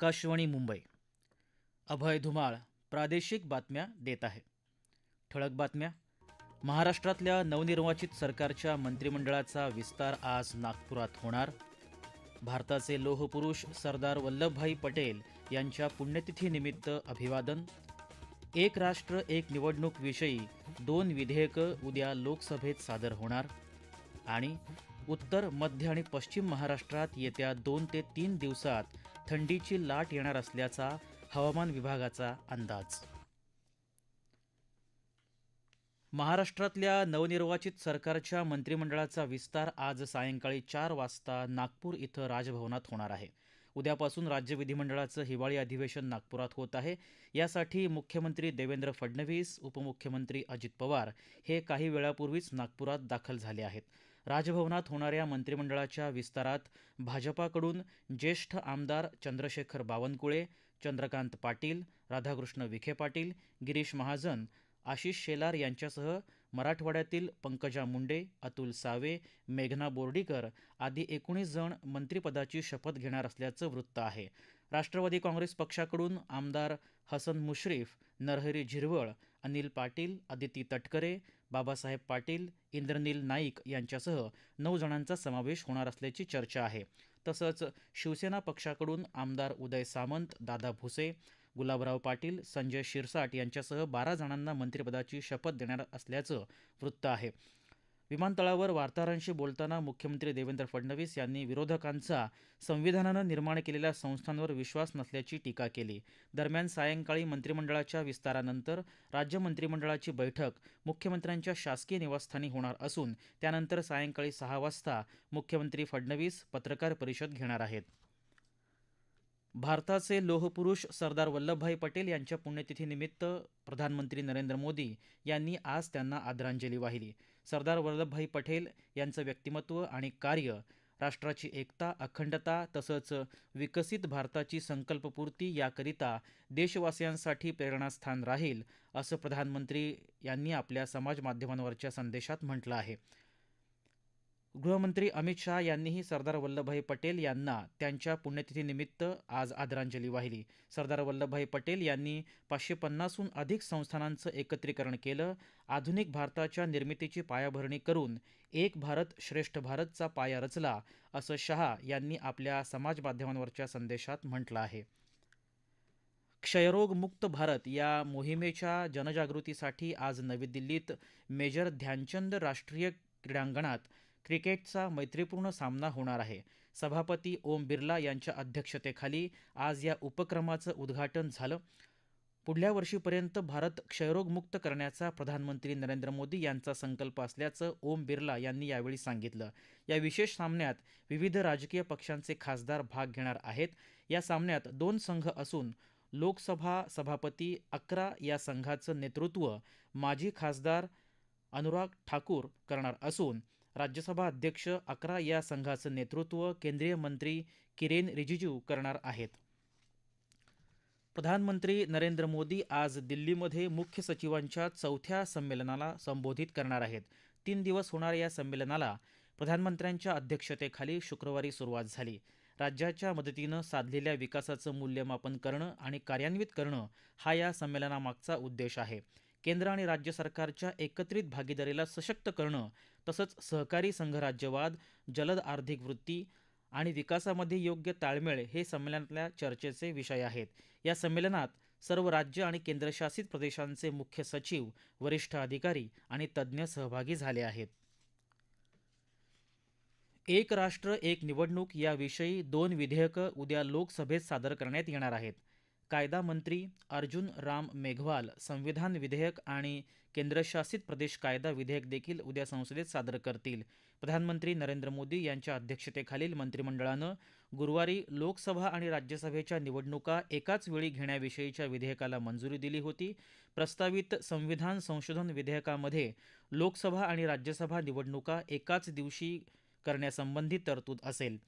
आकाशवाणी मुंबई. अभय धुमाळ प्रादेशिक बातम्या देत आहे. ठळक बातम्या. महाराष्ट्रातल्या नवनिर्वाचित सरकारच्या मंत्रिमंडळाचा विस्तार आज नागपुरात होणार. भारताचे लोहपुरुष सरदार वल्लभभाई पटेल यांच्या पुण्यतिथीनिमित्त अभिवादन. एक राष्ट्र एक निवडणूक विषयी दोन विधेयकं उद्या लोकसभेत सादर होणार. आणि उत्तर मध्य आणि पश्चिम महाराष्ट्रात येत्या दोन ते तीन दिवसात थंडीची लाट येणार असल्याचा हवामान विभागाचा अंदाज. महाराष्ट्रातल्या नवनिर्वाचित सरकारच्या मंत्रिमंडळाचा विस्तार आज सायंकाळी चार वाजता नागपूर इथं राजभवनात होणार आहे. उद्यापासून राज्य विधिमंडळाचं हिवाळी अधिवेशन नागपुरात होत आहे. यासाठी मुख्यमंत्री देवेंद्र फडणवीस उपमुख्यमंत्री अजित पवार हे काही वेळापूर्वीच नागपुरात दाखल झाले आहेत. राजभवनात होणाऱ्या मंत्रिमंडळाच्या विस्तारात भाजपाकडून ज्येष्ठ आमदार चंद्रशेखर बावनकुळे चंद्रकांत पाटील राधाकृष्ण विखे पाटील गिरीश महाजन आशिष शेलार यांच्यासह मराठवाड्यातील पंकजा मुंडे अतुल सावे मेघना बोर्डीकर आदी एकोणीस जण मंत्रिपदाची शपथ घेणार असल्याचं वृत्त आहे. राष्ट्रवादी काँग्रेस पक्षाकडून आमदार हसन मुश्रीफ नरहरी झिरवळ अनिल पाटील अदिती तटकरे बाबासाहेब पाटील इंद्रनील नाईक यांच्यासह नऊ जणांचा समावेश होणार असल्याची चर्चा आहे. तसंच शिवसेना पक्षाकडून आमदार उदय सामंत दादा भुसे गुलाबराव पाटील संजय शिरसाट यांच्यासह बारा जणांना मंत्रिपदाची शपथ देणार असल्याचं वृत्त आहे. विमानतळावर वार्ताहरांशी बोलताना मुख्यमंत्री देवेंद्र फडणवीस यांनी विरोधकांचा संविधानानं निर्माण केलेल्या संस्थांवर विश्वास नसल्याची टीका केली. दरम्यान सायंकाळी मंत्रिमंडळाच्या विस्तारानंतर राज्य मंत्रिमंडळाची बैठक मुख्यमंत्र्यांच्या शासकीय निवासस्थानी होणार असून त्यानंतर सायंकाळी सहा वाजता मुख्यमंत्री फडणवीस पत्रकार परिषद घेणार आहेत. भारताचे लोहपुरुष सरदार वल्लभभाई पटेल यांच्या पुण्यतिथीनिमित्त प्रधानमंत्री नरेंद्र मोदी यांनी आज त्यांना आदरांजली वाहिली. सरदार वल्लभभाई पटेल यांचं व्यक्तिमत्व आणि कार्य राष्ट्राची एकता अखंडता तसंच विकसित भारताची संकल्पपूर्ती याकरिता देशवासियांसाठी प्रेरणास्थान राहील असं प्रधानमंत्री यांनी आपल्या समाजमाध्यमांवरच्या संदेशात म्हटलं आहे. गृहमंत्री अमित शहा यांनीही सरदार वल्लभभाई पटेल यांना त्यांच्या पुण्यतिथीनिमित्त आज आदरांजली वाहिली. सरदार वल्लभभाई पटेल यांनी पाचशे पन्नासहून अधिक संस्थानांचं एकत्रीकरण केलं. आधुनिक भारताच्या निर्मितीची पायाभरणी करून एक भारत श्रेष्ठ भारतचा पाया रचला असं शहा यांनी आपल्या समाजमाध्यमांवरच्या संदेशात म्हटलं आहे. क्षयरोगमुक्त भारत या मोहिमेच्या जनजागृतीसाठी आज नवी दिल्लीत मेजर ध्यानचंद राष्ट्रीय क्रीडांगणात क्रिकेटचा मैत्रीपूर्ण सामना होणार आहे. सभापती ओम बिर्ला यांच्या अध्यक्षतेखाली आज या उपक्रमाचं उद्घाटन झालं. पुढल्या वर्षीपर्यंत भारत क्षयरोगमुक्त करण्याचा प्रधानमंत्री नरेंद्र मोदी यांचा संकल्प असल्याचं ओम बिर्ला यांनी यावेळी सांगितलं. या विशेष सामन्यात विविध राजकीय पक्षांचे खासदार भाग घेणार आहेत. या सामन्यात दोन संघ असून लोकसभा सभापती अकरा या संघाचं नेतृत्व माजी खासदार अनुराग ठाकूर करणार असून राज्यसभा अध्यक्ष अकरा या संघाचं नेतृत्व केंद्रीय मंत्री किरेन रिजिजू करणार आहेत. प्रधानमंत्री नरेंद्र मोदी आज दिल्लीमध्ये मुख्य सचिवांच्या चौथ्या संमेलनाला संबोधित करणार आहेत. तीन दिवस होणाऱ्या या संमेलनाला प्रधानमंत्र्यांच्या अध्यक्षतेखाली शुक्रवारी सुरुवात झाली. राज्याच्या मदतीनं साधलेल्या विकासाचं मूल्यमापन करणं आणि कार्यान्वित करणं हा या संमेलनामागचा उद्देश आहे. केंद्र आणि राज्य सरकारच्या एकत्रित भागीदारीला सशक्त करणं तसंच सहकारी संघराज्यवाद जलद आर्थिक वृत्ती आणि विकासामध्ये योग्य ताळमेळ हे संमेलनातल्या चर्चेचे विषय आहेत. या संमेलनात सर्व राज्य आणि केंद्रशासित प्रदेशांचे मुख्य सचिव वरिष्ठ अधिकारी आणि तज्ज्ञ सहभागी झाले आहेत. एक राष्ट्र एक निवडणूक याविषयी दोन विधेयकं उद्या लोकसभेत सादर करण्यात येणार आहेत. कायदा मंत्री अर्जुन राम मेघवाल संविधान विधेयक आणि केंद्रशासित प्रदेश कायदा विधेयक देखील उद्या संसदेत सादर करतील. प्रधानमंत्री नरेंद्र मोदी यांच्या अध्यक्षतेखालील मंत्रिमंडळानं गुरुवारी लोकसभा आणि राज्यसभेच्या निवडणुका एकाच वेळी घेण्याविषयीच्या विधेयकाला मंजुरी दिली होती. प्रस्तावित संविधान संशोधन विधेयकामध्ये लोकसभा आणि राज्यसभा निवडणुका एकाच दिवशी करण्यासंबंधी तरतूद असेल.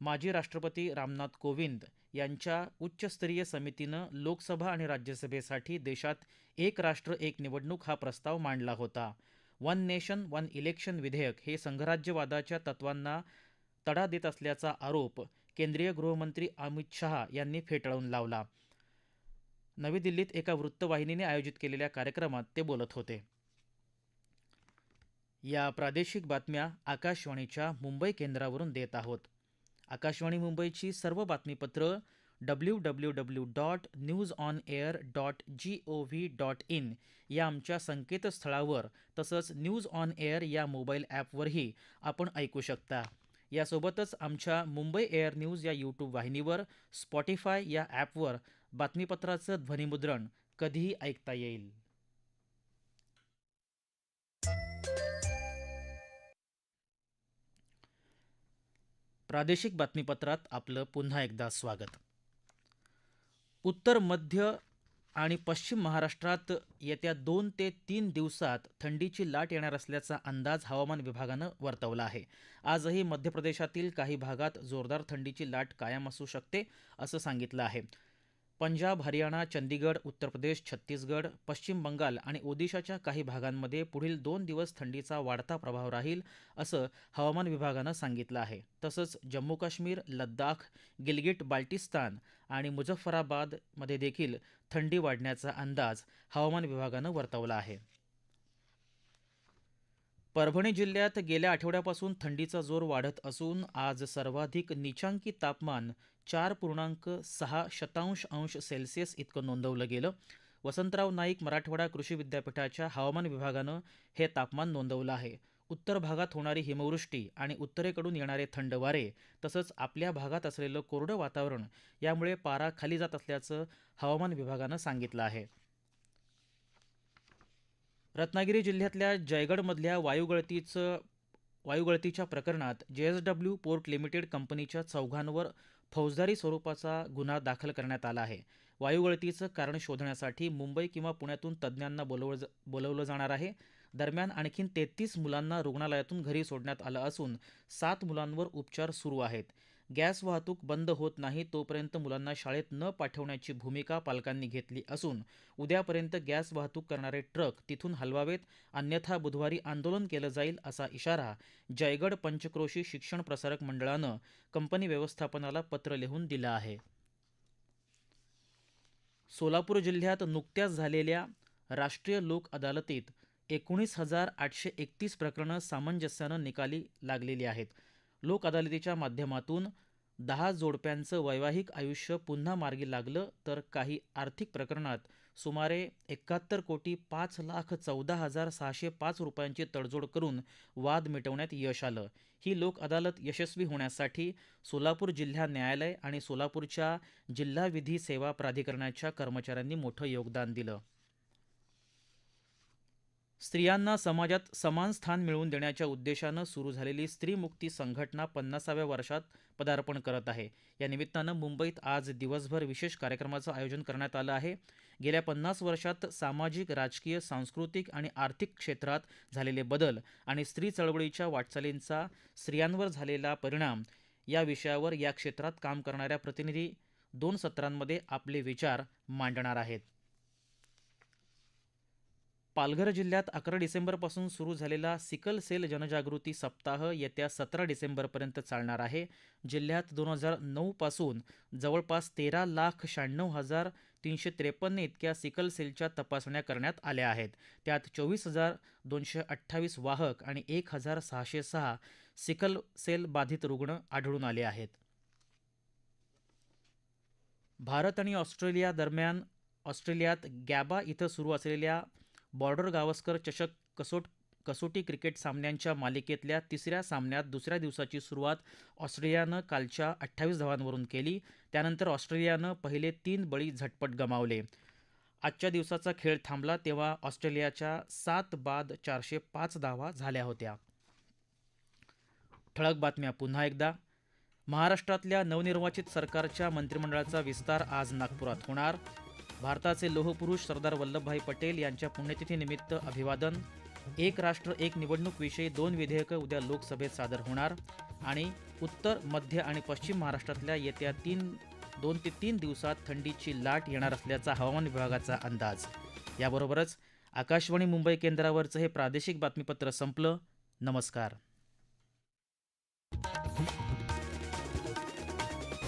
माजी राष्ट्रपती रामनाथ कोविंद यांच्या उच्चस्तरीय समितीनं लोकसभा आणि राज्यसभेसाठी देशात एक राष्ट्र एक निवडणूक हा प्रस्ताव मांडला होता. वन नेशन वन इलेक्शन विधेयक हे संघराज्यवादाच्या तत्वांना तडा देत असल्याचा आरोप केंद्रीय गृहमंत्री अमित शहा यांनी फेटाळून लावला. नवी दिल्लीत एका वृत्तवाहिनीने आयोजित केलेल्या कार्यक्रमात ते बोलत होते. या प्रादेशिक बातम्या आकाशवाणीच्या मुंबई केंद्रावरून देत आहोत. आकाशवाणी मुंबईची सर्व बातमीपत्र W W W dot news on air dot G O V dot in या आमच्या संकेतस्थळावर तसंच न्यूज ऑन एअर या मोबाईल ॲपवरही आपण ऐकू शकता. यासोबतच आमच्या मुंबई एअर न्यूज या यूट्यूब वाहिनीवर स्पॉटीफाय या ॲपवर बातमीपत्राचं ध्वनिमुद्रण कधीही ऐकता येईल. प्रादेशिक बातमीपत्रात आपलं पुन्हा एकदा स्वागत. उत्तर मध्य आणि पश्चिम महाराष्ट्रात येत्या दोन ते तीन दिवसात थंडीची लाट येणार असल्याचा अंदाज हवामान विभागानं वर्तवला आहे. आजही मध्य प्रदेशातील काही भागात जोरदार थंडीची लाट कायम असू शकते असं सांगितलं आहे. पंजाब हरियाणा चंदीगड उत्तर प्रदेश छत्तीसगड पश्चिम बंगाल आणि ओदिशाच्या काही भागांमध्ये पुढील दोन दिवस थंडीचा वाढता प्रभाव राहील असं हवामान विभागानं सांगितलं आहे. तसंच जम्मू काश्मीर लद्दाख गिलगिट बाल्टिस्तान आणि मुझफ्फराबादमध्ये देखील थंडी वाढण्याचा अंदाज हवामान विभागानं वर्तवला आहे. परभणी जिल्ह्यात गेल्या आठवड्यापासून थंडीचा जोर वाढत असून आज सर्वाधिक निचांकी तापमान चार पूर्णांक सहा शतांश अंश सेल्सिअस इतकं नोंदवलं गेलं. वसंतराव नाईक मराठवाडा कृषी विद्यापीठाच्या हवामान विभागानं हे तापमान नोंदवलं आहे. उत्तर भागात होणारी हिमवृष्टी आणि उत्तरेकडून येणारे थंड वारे तसंच आपल्या भागात असलेलं कोरडं वातावरण यामुळे पारा खाली जात असल्याचं हवामान विभागानं सांगितलं आहे. रत्नागिरी जिल्ह्यातल्या जयगडमधल्या वायुगळतीचं वायुगळतीच्या प्रकरणात जे एस डब्ल्यू पोर्ट लिमिटेड कंपनीच्या चौघांवर फौजदारी स्वरूपाचा गुन्हा दाखल करण्यात आला आहे. वायुगळतीचं कारण शोधण्यासाठी मुंबई किंवा पुण्यातून तज्ज्ञांना बोलवलं बोलवलं जाणार आहे. दरम्यान आणखीन तेहतीस मुलांना रुग्णालयातून घरी सोडण्यात आलं असून सात मुलांवर उपचार सुरू आहेत. गॅस वाहतूक बंद होत नाही तोपर्यंत मुलांना शाळेत न पाठवण्याची भूमिका पालकांनी घेतली असून उद्यापर्यंत गॅस वाहतूक करणारे ट्रक तिथून हलवावेत अन्यथा बुधवारी आंदोलन केलं जाईल असा इशारा जयगड पंचक्रोशी शिक्षण प्रसारक मंडळानं कंपनी व्यवस्थापनाला पत्र लिहून दिलं आहे. सोलापूर जिल्ह्यात नुकत्याच झालेल्या राष्ट्रीय लोक अदालतीत एकोणीस हजार आठशे एकतीस प्रकरणं सामंजस्यानं निकाली लागलेली आहेत. लोक अदालतीच्या माध्यमातून दहा जोडप्यांचं वैवाहिक आयुष्य पुन्हा मार्गी लागलं तर काही आर्थिक प्रकरणात सुमारे एकाहत्तर कोटी पाच लाख चौदा हजार सहाशे पाच रुपयांची तडजोड करून वाद मिटवण्यात यश आलं. ही लोक अदालत यशस्वी होण्यासाठी सोलापूर जिल्हा न्यायालय आणि सोलापूरच्या जिल्हा विधी सेवा प्राधिकरणाच्या कर्मचाऱ्यांनी मोठं योगदान दिलं. स्त्रियांना समाजात समान स्थान मिळवून देण्याच्या उद्देशानं सुरू झालेली स्त्रीमुक्ती संघटना पन्नासाव्या वर्षात पदार्पण करत आहे. या निमित्तानं मुंबईत आज दिवसभर विशेष कार्यक्रमाचं आयोजन करण्यात आलं आहे. गेल्या पन्नास वर्षात सामाजिक राजकीय सांस्कृतिक आणि आर्थिक क्षेत्रात झालेले बदल आणि स्त्री चळवळीच्या वाटचालींचा स्त्रियांवर झालेला परिणाम या विषयावर या क्षेत्रात काम करणाऱ्या प्रतिनिधी दोन सत्रांमध्ये आपले विचार मांडणार आहेत. पालघर जिल्ह्यात अकरा डिसेंबरपासून सुरू झालेला सिकल सेल जनजागृती सप्ताह येत्या सतरा डिसेंबरपर्यंत चालणार आहे. जिल्ह्यात दोन हजार नऊपासून जवळपास तेरा लाख शहाण्णव हजार तीनशे त्रेपन्न इतक्या सिकल सेलच्या तपासण्या करण्यात आल्या आहेत. त्यात चोवीस हजार दोनशे अठ्ठावीस वाहक आणि एक हजार सहाशे सहा सिकल सेल बाधित रुग्ण आढळून आले आहेत. भारत आणि ऑस्ट्रेलिया दरम्यान ऑस्ट्रेलियात गॅबा इथं सुरू असलेल्या बॉर्डर गावस्कर चषक कसोट कसोटी क्रिकेट सामन्यांच्या मालिकेतल्या तिसऱ्या सामन्यात दुसऱ्या दिवसाची सुरुवात ऑस्ट्रेलियानं कालच्या अठ्ठावीस धावांवरून केली. त्यानंतर ऑस्ट्रेलियानं पहिले तीन बळी झटपट गमावले. आजच्या दिवसाचा खेळ थांबला तेव्हा ऑस्ट्रेलियाच्या सात बाद चारशे पाच धावा झाल्या होत्या. ठळक बातम्या पुन्हा एकदा. महाराष्ट्रातल्या नवनिर्वाचित सरकारच्या मंत्रिमंडळाचा विस्तार आज नागपुरात होणार. भारताचे लोहपुरुष सरदार वल्लभभाई पटेल यांच्या पुण्यतिथीनिमित्त अभिवादन. एक राष्ट्र एक निवडणूक विषयी दोन विधेयकं उद्या लोकसभेत सादर होणार. आणि उत्तर मध्य आणि पश्चिम महाराष्ट्रातल्या येत्या तीन दोन ते तीन दिवसात थंडीची लाट येणार असल्याचा हवामान विभागाचा अंदाज. याबरोबरच आकाशवाणी मुंबई केंद्रावरचं हे प्रादेशिक बातमीपत्र संपलं. नमस्कार.